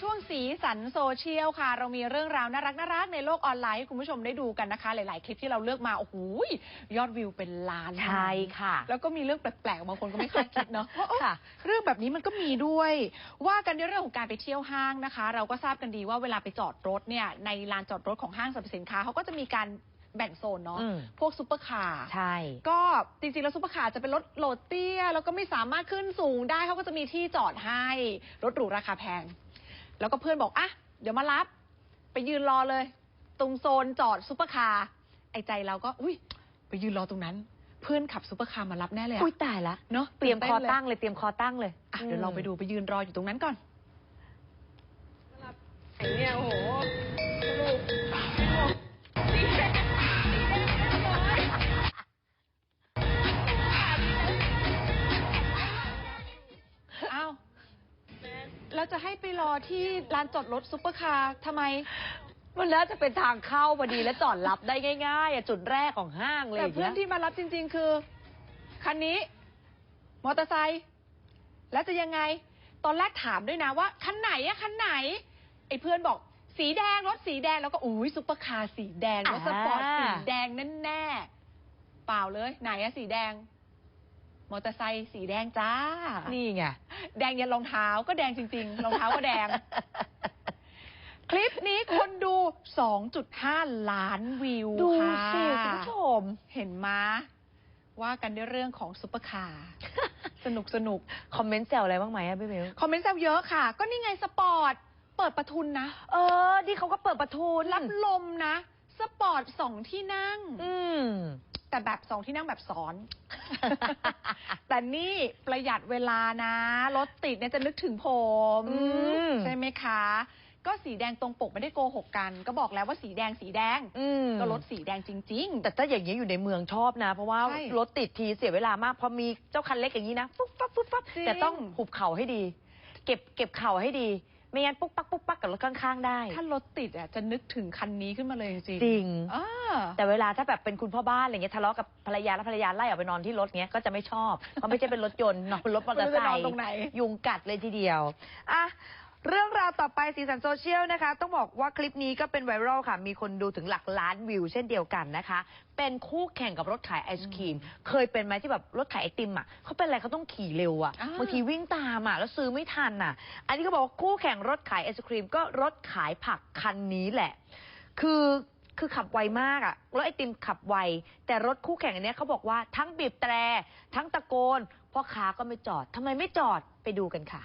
ช่วงสีสันโซเชียลค่ะ เรามีเรื่องราวน่ารักน่ารักในโลกออนไลน์ให้คุณผู้ชมได้ดูกันนะคะ หลาย ๆ คลิปที่เราเลือกมาโอ้โหยอดวิวเป็นล้านใช่ค่ะ แล้วก็มีเรื่องแปลก ๆ บางคนก็ไม่คาดคิดเนาะว่าเอ้าค่ะ เรื่องแบบนี้มันก็มีด้วย ว่ากันในเรื่องของการไปเที่ยวห้างนะคะ เราก็ทราบกันดีว่าเวลาไปจอดรถเนี่ยในลานจอดรถของห้างสรรพสินค้าเขาก็จะมีการแบ่งโซนเนาะอืมพวกซุปเปอร์คาร์ ใช่ ก็จริง ๆ แล้วซุปเปอร์คาร์จะเป็นรถโหลดเตี้ย แล้วก็ไม่สามารถขึ้นสูงได้เขาก็จะมีที่จอดให้ รถหรูราคาแพง แล้วก็เพื่อนบอกอะเดี๋ยวมารับ ไปยืนรอเลย ตรงโซนจอดซุปเปอร์คาร์ไอ้ใจเราก็อุ้ยไปยืนรอตรงนั้น เพื่อนขับซุปเปอร์คาร์มารับแน่เลยอะอุ้ยตายละเนาะเตรียมคอตื่นนลตั้งเลยเตรียมคอตั้งเลยอะเดี๋ยวเราไปดูไปยืนรออยู่ตรงนั้นก่อน เนี่ยโอ้โห แล้วจะให้ไปรอที่ลานจอดรถซุปเปอร์คาร์ทำไม มันน่าจะเป็นทางเข้าพอดีและจอดรับได้ง่ายๆอะจุดแรกของห้างเลยแต่เพื่อนย่างงี้ย ที่มารับจริง ๆ คือ คันนี้ มอเตอร์ไซค์แล้วจะยังไง ตอนแรกถามด้วยนะว่า คันไหนอะคันไหน ไอ้เพื่อนบอก สีแดงรถสีแดงแล้วก็อุ้ยซุปเปอร์คาร์สีแดงรถสปอร์ตสีแดงแน่ๆเปล่าเลย ไหนอะสีแดง มอเตอร์ไซค์สีแดงจ้า นี่ไง แดงยันรองเท้าก็แดงจริง ๆ รองเท้าก็แดง คลิปนี้คนดู 2.5 ล้านวิวดูค่ะสิ คุณผู้ชม เห็นมาว่ากันด้วยเรื่องของซุปเปอร์คาร์สนุกสนุกคอมเมนต์แซวอะไรบ้างไหมอะพี่มิวคอมเมนต์แซวเยอะค่ะ ก็นี่ไงสปอร์ต เปิดประทุนนะ เออที่เขาก็เปิดประตูนรับลมนะ สปอร์ตสองที่นั่ง อืม แต่แบบสองที่นั่งแบบซ้อน แต่นี่ประหยัดเวลานะ รถติดเนี่ยจะนึกถึงผม อืม ใช่ไหมคะ ก็สีแดงตรงปกไม่ได้โกหกกัน ก็บอกแล้วว่าสีแดงสีแดง อืมก็รถสีแดงจริง แต่ถ้าอย่างนี้อยู่ในเมืองชอบนะ เพราะว่าใช่รถติดทีเสียเวลามากพอมีเจ้าคันเล็กอย่างนี้นะปุ๊บปั๊บปุ๊บปั๊บจริง แต่ต้องหุบเข่าให้ดี เก็บเก็บเข่าให้ดี ไม่งั้นปุ๊บปั๊บปุ๊บปั๊บกับรถข้างๆได้ๆถ้ารถติดอะจะนึกถึงคันนี้ขึ้นมาเลยจริงๆจริงอ่าแต่เวลาถ้าแบบเป็นคุณพ่อบ้านอะไรเงี้ยทะเลาะกับภรรยาแล้วภรรยาไล่ออกไปนอนที่รถเงี้ยก็จะไม่ชอบเพราะไม่ใช่เป็นรถยนต์นอนบนรถมอเตอร์ไซไม่รู้จะนอนค์ตรงไหนยุงกัดเลยทีเดียวอะ เรื่องราวต่อไปสีสันโซเชียลนะคะ ต้องบอกว่าคลิปนี้ก็เป็นไวรัลค่ะ มีคนดูถึงหลักล้านวิวเช่นเดียวกันนะคะ เป็นคู่แข่งกับรถขายไอศครีม เคยเป็นไหมที่แบบรถขายไอติมอะเขาเป็นอะไรเขาต้องขี่เร็วอะอ่าบางทีวิ่งตามอะแล้วซื้อไม่ทันอะ อันนี้ก็บอกว่าคู่แข่งรถขายไอศครีม ก็รถขายผักคันนี้แหละ คือคือขับไวมากอะรถไอติมขับไว แต่รถคู่แข่งอันเนี้ยเขาบอกว่าทั้งบีบแตร ทั้งตะโกนพ่อค้าก็ไม่จอดทำไมไม่จอดไปดูกันค่ะ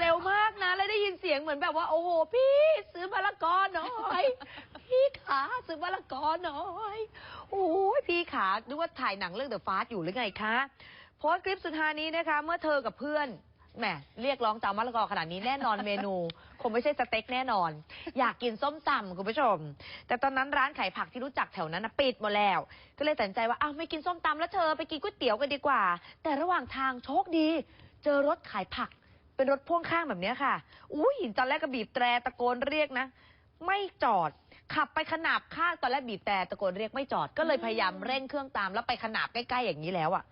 เร็วมากนะ แล้วได้ยินเสียงเหมือนแบบว่า โอ้โห พี่ซื้อมะละกอหน่อย พี่ขาซื้อมะละกอหน่อย โอ้ยพี่ขานึกว่าถ่ายหนังเรื่องเดอะฟาสอยู่หรือไงคะ โพสต์คลิปสุดท้ายนี้นะคะ เมื่อเธอกับเพื่อนแหมเรียกร้องจะเอามะละกอขนาดนี้แน่นอนเมนู คงไม่ใช่สเต็กแน่นอน อยากกินส้มตำคุณผู้ชม แต่ตอนนั้นร้านขายผักที่รู้จักแถวนั้นนะปิดหมดแล้ว ก็เลยตัดสินใจว่าอ้าวไม่กินส้มตำแล้วเธอไปกินก๋วยเตี๋ยวกันดีกว่า แต่ระหว่างทางโชคดี เจอรถขายผัก เป็นรถพ่วงข้างแบบนี้ค่ะ อุ้ยตอนแรกก็บีบแตรตะโกนเรียกนะ ไม่จอด ขับไปขนาบข้างตอนแรกบีบแต่ตะโกนเรียกไม่จอด ก็เลยพยายามเร่งเครื่องตามแล้วไปขนาบใกล้ๆอย่างนี้แล้วอะ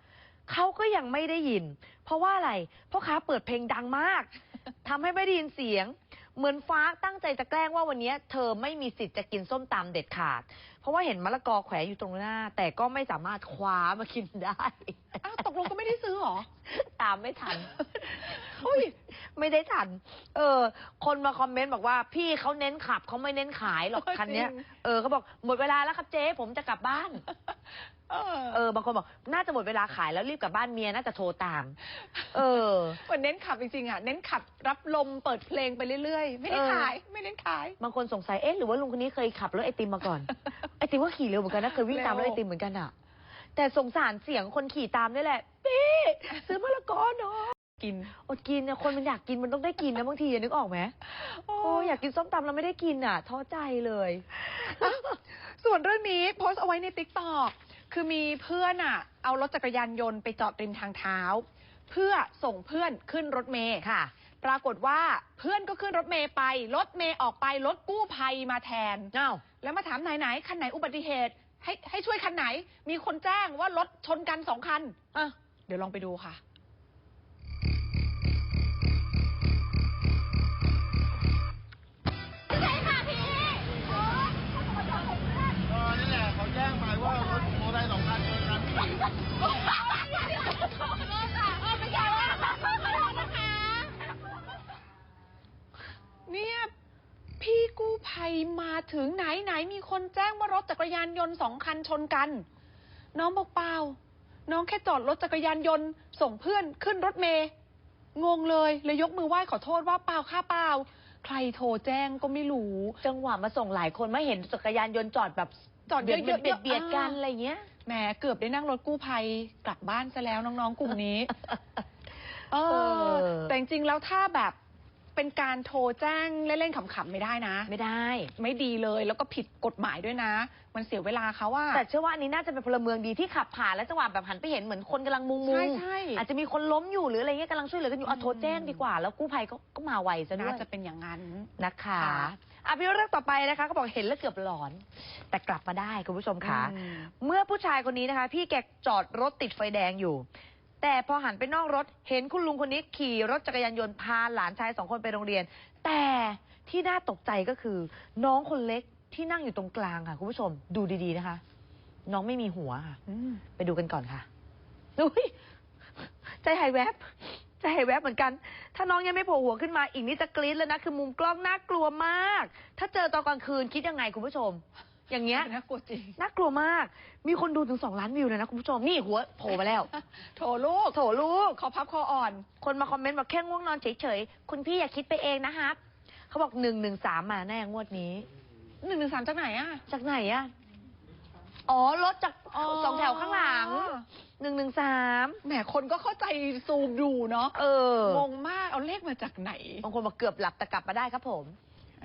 เขาก็ยังไม่ได้ยิน เพราะว่าอะไร เพราะค้าเปิดเพลงดังมากทำให้ไม่ได้ยินเสียง เหมือนฟ้าตั้งใจจะแกล้งว่าวันนี้เธอไม่มีสิทธิ์จะกินส้มตำเด็ดขาด เพราะว่าเห็นมะละกอแขวนอยู่ตรงหน้า แต่ก็ไม่สามารถคว้ามากินได้ อ้าวตกลงก็ไม่ได้ซื้อเหรอ ตามไม่ทัน อุ้ย ไม่ได้ทัน เออ คนมาคอมเมนต์บอกว่า พี่เขาเน้นขับเขาไม่เน้นขายหรอกเออคันเนี้ย จริง เออเขาบอกหมดเวลาแล้วครับเจ๊ผมจะกลับบ้าน เออ เออบางคนบอกน่าจะหมดเวลาขายแล้วรีบกลับบ้านเมียน่าจะโทรตาม เออเหมือนเน้นขับจริงๆอะ เน้นขับรับลมเปิดเพลงไปเรื่อยๆ ไม่ได้เออขาย ไม่เน้นขาย บางคนสงสัยเอ๊ะหรือว่าลุงคนนี้เคยขับรถไอติมมาก่อน ไอติมก็ขี่เร็วเหมือนกันนะเคยวิ่งตามรถเร็ไอวติมเหมือนกันอะแต่สงสารเสียงคนขี่ตามนี่แหละพี่ซื้อมะละกอหน่อยกิน อดกินเนี่ยคนมันอยากกินมันต้องได้กินนะบางทีอะนึกออกไหมโอ้อยากกินส้มตำแล้วไม่ได้กินอะท้อใจเลย ส่วนเรื่องนี้โพสต์เอาไว้ในติ๊กต็อก คือมีเพื่อนอะเอารถจักรยานยนต์ไปจอดริมทางเท้า เพื่อส่งเพื่อนขึ้นรถเมย์ค่ะ ปรากฏว่าเพื่อนก็ขึ้นรถเมย์ไป รถเมย์ออกไปรถกู้ภัยมาแทนเอ้าแล้วมาถามไหนไหนๆคันไหนอุบัติเหตุ ให้ให้ช่วยคันไหน มีคนแจ้งว่ารถชนกันสองคันอะเดี๋ยวลองไปดูค่ะ เนี่ยพี่กู้ภัยมาถึงไหนไหนมีคนแจ้งว่ารถจักรยานยนต์สองคันชนกัน น้องบอกเปล่าน้องแค่จอดรถจักรยานยนต์ ส่งเพื่อนขึ้นรถเมย์งงเลยเลยยกมือไหว้ขอโทษว่าเปล่าค่าเปล่า ใครโทรแจ้งก็ไม่รู้ จังหวะมาส่งหลายคนไม่เห็นจักรยานยนต์จอดแบบจอดเบียดเยอะๆเบียดเบียดกันอ่าอะไรเงี้ย แหมเกือบได้นั่งรถกู้ภัยกลับบ้านซะแล้วน้องๆกลุ่มนี้เอเอออ แต่จริงๆแล้วถ้าแบบเป็นการโทรแจ้งเล่นๆขำๆไม่ได้นะ ไม่ได้ ไม่ดีเลยแล้วก็ผิดกฎหมายด้วยนะ มันเสียเวลาเขาว่า แต่เชื่อว่าอันนี้น่าจะเป็นพลเมืองดีที่ขับผ่านแล้วจังหวะแบบหันไปเห็นเหมือนคนกำลังมุงมุใช่งใช่อาจจะมีคนล้มอยู่หรืออะไรเงี้ยกำลังช่วยเหลือกันอยู่เอาอืมโทรแจ้งดีกว่า แล้วกู้ภัยก็ก็มาไวซะด้วน่ายจะเป็นอย่างนั้นนะคะค่ะ อะพี่เรื่องต่อไปนะคะก็บอกเห็นแล้วเกือบหลอน แต่กลับมาได้คุณผู้ชมค่ะอืม เมื่อผู้ชายคนนี้นะคะ พี่แกจอดรถติดไฟแดงอยู่ แต่พอหันไปนอกรถเห็นคุณลุงคนนี้ขี่รถจักรยานยนต์พาหลานชายสองคนไปโรงเรียน แต่ที่น่าตกใจก็คือ น้องคนเล็กที่นั่งอยู่ตรงกลางค่ะคุณผู้ชมดูดีๆนะคะ น้องไม่มีหัวค่ะอืมไปดูกันก่อนค่ะอุ้ยใจหายแวบ ใจหายแวบเหมือนกัน ถ้าน้องยังไม่โผล่หัวขึ้นมาอีกนี่จะกรี๊ดแล้วนะ คือมุมกล้องน่ากลัวมาก ถ้าเจอตอนกลางคืนคิดยังไงคุณผู้ชม อย่างเงี้ย น่ากลัวจริง น่ากลัวมาก มีคนดูถึงสองล้านวิวเลยนะคุณผู้ชม นี่หัวโผล่มาแล้ว โถลูก โถลูก ขอพับคออ่อน คนมาคอมเมนต์บอกแค่ง่วงนอนเฉยๆ คุณพี่อย่าคิดไปเองนะครับ เขาบอกหนึ่งหนึ่งสามมาแน่งวดนี้ หนึ่งหนึ่งสามจากไหนอะจากไหนอะอ๋อ รถจากสองแถวข้างหลัง หนึ่งหนึ่งสามแหมคนก็เข้าใจซูมดูเนาะเอองงมากเอาเลขมาจากไหนบางคนบอกเกือบหลับแต่กลับมาได้ครับผม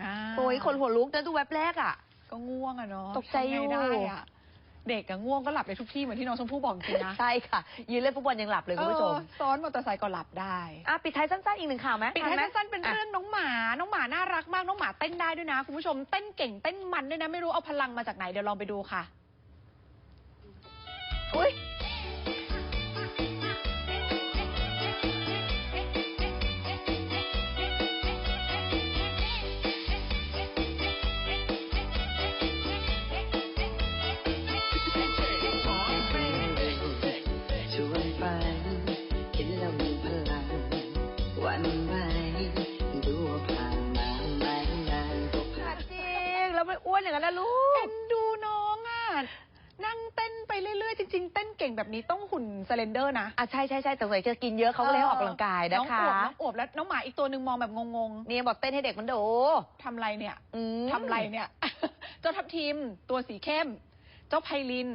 อ่าโอ้ยคนหัวลุกนะดูแว็บแรกอะ ก็ง่วงอะเนาะตกใจอยู่ ทำไงได้อะเด็กอะง่วงก็หลับได้ทุกที่เหมือนที่น้องชมพู่บอกจริงนะใช่ค่ะ ยืนเล่นฟุตบอลยังหลับเลยคุณผู้ชมเออซ้อนมอเตอร์ไซค์ก็หลับได้อะปิดท้ายสั้นๆอีกหนึ่งข่าวไหมปิดท้ายทัไหม สั้นๆเป็นอะเรื่องน้องหมา น้องหมาน่ารักมาก น้องหมาเต้นได้ด้วยนะคุณผู้ชมเต้นเก่งเต้นมันด้วยนะไม่รู้เอาพลังมาจากไหนเดี๋ยวลองไปดูค่ะ อุ้ย อ้วนอย่างนั้นนะลูเอ็กนดูน้องอะนั่งเต้นไปเรื่อยๆ จริง ๆ เต้นเก่งแบบนี้ต้องหุ่นสเลนเดอร์นะอะใช่ใช่ใช่แต่สงสัยจะกินเยอะเขาก็เลยให้ออกกำลังกายนะน้องคะอวบน้องอวบแล้วน้องหมาอีกตัวหนึ่งมองแบบงงนี่บอกเต้นให้เด็กมันดูๆทำอะไรเนี่ยอืมทำอะไรเนี่ย เจ้าทับทิมตัวสีเข้ม เจ้าไพลิน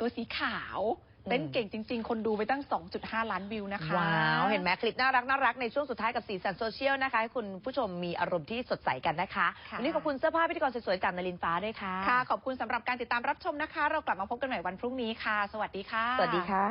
ตัวสีขาว เต้นเก่งจริง ๆ คนดูไปตั้ง 2.5 ล้านวิวนะคะ ว้าว เห็นไหมคลิปน่ารักน่ารักในช่วงสุดท้ายกับสีสันโซเชียลนะคะให้คุณผู้ชมมีอารมณ์ที่สดใสกันนะคะค่ะ วันนี้ขอบคุณเสื้อผ้าพิธีกรสวยๆจากนารินฟ้าด้วยค่ะ ค่ะ ขอบคุณสำหรับการติดตามรับชมนะคะ เรากลับมาพบกันใหม่วันพรุ่งนี้ค่ะ สวัสดีค่ะ สวัสดีค่ะ